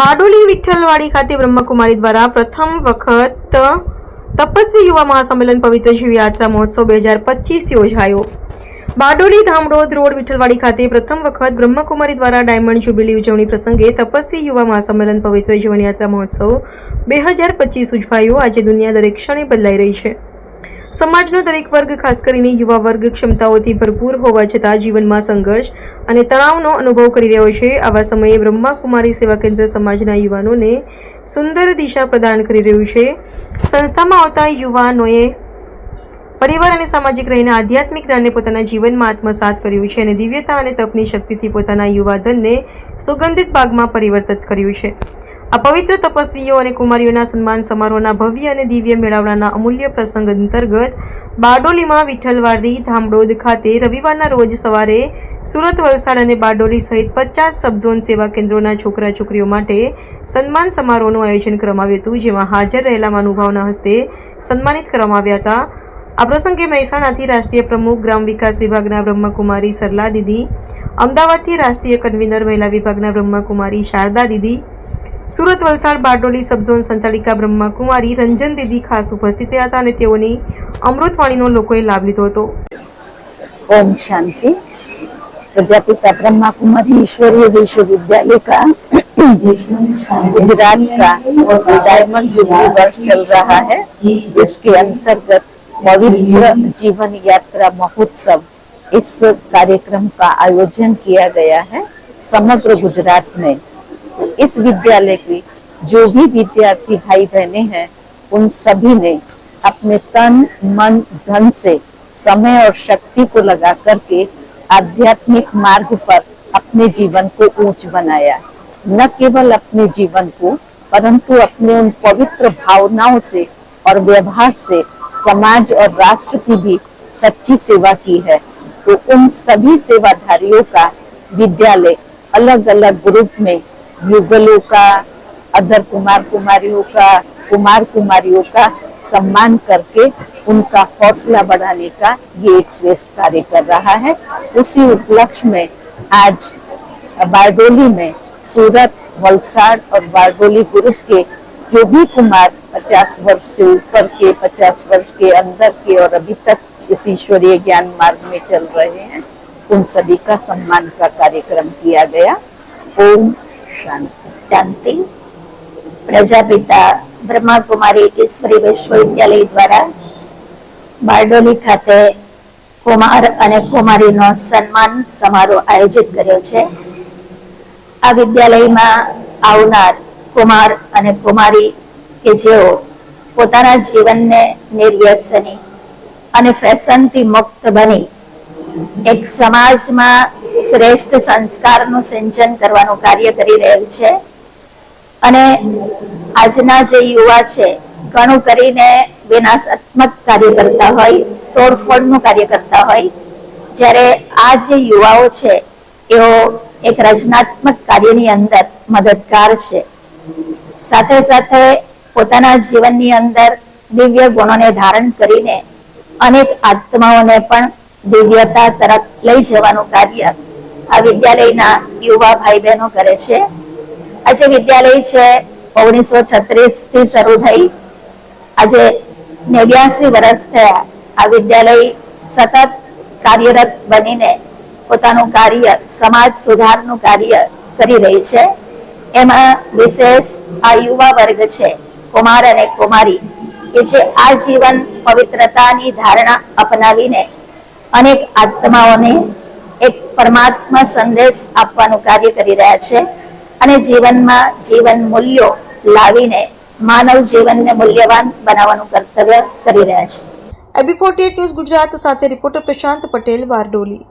બારડોલી વિઠ્ઠલવાડી ખાતે બ્રહ્મકુમારી દ્વારા પ્રથમ વખત તપસ્વી યુવા મહાસંમેલન પવિત્ર શિવયાત્રા મહોત્સવ બે હજાર પચીસ યોજાયો. બારડોલી ધામડોદ રોડ વિઠ્ઠલવાડી ખાતે પ્રથમ વખત બ્રહ્મકુમારી દ્વારા ડાયમંડ જ્યુબિલી ઉજવણી પ્રસંગે તપસ્વી યુવા મહાસંમેલન પવિત્ર જીવનયાત્રા મહોત્સવ બે હજાર પચીસ ઉજવાયો. આજે દુનિયા દરેક ક્ષણે બદલાઈ રહી છે. સમાજનો દરેક વર્ગ, ખાસ કરીને યુવા વર્ગ, ક્ષમતાઓથી ભરપૂર હોવા છતાં જીવનમાં સંઘર્ષ અને તણાવનો અનુભવ કરી રહ્યો છે. આવા સમયે બ્રહ્માકુમારી સેવા કેન્દ્ર સમાજના યુવાનોને સુંદર દિશા પ્રદાન કરી રહ્યું છે. સંસ્થામાં આવતા યુવાનોએ પરિવાર અને સામાજિક રહીને આધ્યાત્મિક જ્ઞાનને પોતાના જીવનમાં આત્મસાત કર્યું છે અને દિવ્યતા અને તપની શક્તિથી પોતાના યુવાધનને સુગંધિત બાગમાં પરિવર્તિત કર્યું છે. આ પવિત્ર તપસ્વીઓ અને કુમારીઓના સન્માન સમારોહના ભવ્ય અને દિવ્ય મેળાવડાના અમૂલ્ય પ્રસંગ અંતર્ગત બારડોલીમાં વિઠ્ઠલવાડી ધામડોદ ખાતે રવિવારના રોજ સવારે સુરત, વલસાડ અને બારડોલી સહિત પચાસ સબઝોન સેવા કેન્દ્રોના છોકરા છોકરીઓ માટે સન્માન સમારોહનું આયોજન કરવામાં આવ્યું હતું, જેમાં હાજર રહેલા મહાનુભાવના હસ્તે સન્માનિત કરવામાં આવ્યા હતા. આ પ્રસંગે મહેસાણાથી રાષ્ટ્રીય પ્રમુખ, ગ્રામ વિકાસ વિભાગના બ્રહ્મકુમારી સરલા દીદી, અમદાવાદથી રાષ્ટ્રીય કન્વીનર મહિલા વિભાગના બ્રહ્મકુમારી શારદા દીદી સુરત વલસાડ બારડોલી સબઝોન સંચાલિકા બ્રહ્માકુમારી રંજન દીદી ખાસ ઉપસ્થિત રહ્યા હતા અને તેઓની અમૃતવાણીનો લોકોએ લાભ લીધો હતો ओम शांति प्रजापिता ब्रह्मा कुमारी ईश्वरीय विश्वविद्यालय का गुजरात का डायमंड जुबली वर्ष चल रहा है जिसके अंतर्गत पवित्र जीवन यात्रा महोत्सव इस कार्यक्रम का आयोजन किया गया है समग्र गुजरात में इस विद्यालय की जो भी विद्यार्थी भाई बहने हैं, उन सभी ने अपने तन, मन, धन से समय और शक्ति को लगा करके आध्यात्मिक मार्ग पर अपने जीवन को ऊंच बनाया। न केवल अपने जीवन को, परंतु अपने उन पवित्र भावनाओं से और व्यवहार से समाज और राष्ट्र की भी सच्ची सेवा की है। तो उन सभी सेवाधारियों का विद्यालय अलग अलग ग्रुप में युगलों का अदर कुमार कुमारियों का, कुमार कुमारियों का सम्मान करके उनका हौसला बढ़ाने का ये एक श्रेष्ठ कार्य कर रहा है। उसी उपलक्ष्य में आज बारडोली में सूरत, वलसाड़ और बारडोली ग्रुप के जो भी कुमार 50 वर्ष से ऊपर के 50 वर्ष के अंदर के और अभी तक इस ईश्वरीय ज्ञान मार्ग में चल रहे हैं, उन सभी का सम्मान का कार्यक्रम किया गया। ओम शांति શાંતિ. પ્રજાપિતા બ્રહ્માકુમારી ઈશ્વરી વિશ્વવિદ્યાલય દ્વારા બારડોલી ખાતે કુમાર અને કુમારીનો સન્માન સમારોહ આયોજિત કર્યો છે. આ વિદ્યાલયમાં આવનાર કુમાર અને કુમારી કે જેઓ પોતાના જીવનને નિર્વ્યસની અને ફેશનથી મુક્ત બની એક સમાજમાં શ્રેષ્ઠ સંસ્કારનું સિંચન કરવાનું કાર્ય કરી રહેલ છે. અને આજના જે યુવા છે, ઘણું કરીને વિનાશાત્મક કાર્ય કરતા હોય, તોડફોડનું કાર્ય કરતા હોય, જ્યારે આ જે યુવાઓ છે, એઓ એક રચનાત્મક કાર્યની અંદર મદદગાર છે. સાથે સાથે પોતાના જીવનની અંદર દિવ્ય ગુણોને ધારણ કરીને અનેક આત્માઓને પણ દિવ્યતા તરફ લઈ જવાનું કાર્ય આ વિદ્યાલયના યુવા ભાઈ બહેનો કરે છે. આ જે વિદ્યાલય છે, ઓગણીસો છત્રીસથી શરૂ થઈ. આજે નેવ્યાસી વર્ષ થયા. આ વિદ્યાલય સતત કાર્યરત બનીને પોતાનું કાર્ય, સમાજ સુધારનું કાર્ય કરી રહી છે. એમાં વિશેષ આ યુવા વર્ગ છે, કુમાર અને કુમારી, કે જે આ જીવન પવિત્રતાની ધારણા અપનાવીને અનેક આત્માઓને પરમાત્મા સંદેશ આપવાનું કાર્ય કરી રહ્યા છે અને જીવનમાં જીવન મૂલ્યો લાવીને માનવ જીવનને મૂલ્યવાન બનાવવાનું કર્તવ્ય કરી રહ્યા છે. એબી ન્યૂઝ ગુજરાત સાથે રિપોર્ટર પ્રશાંત પટેલ બારડોલી.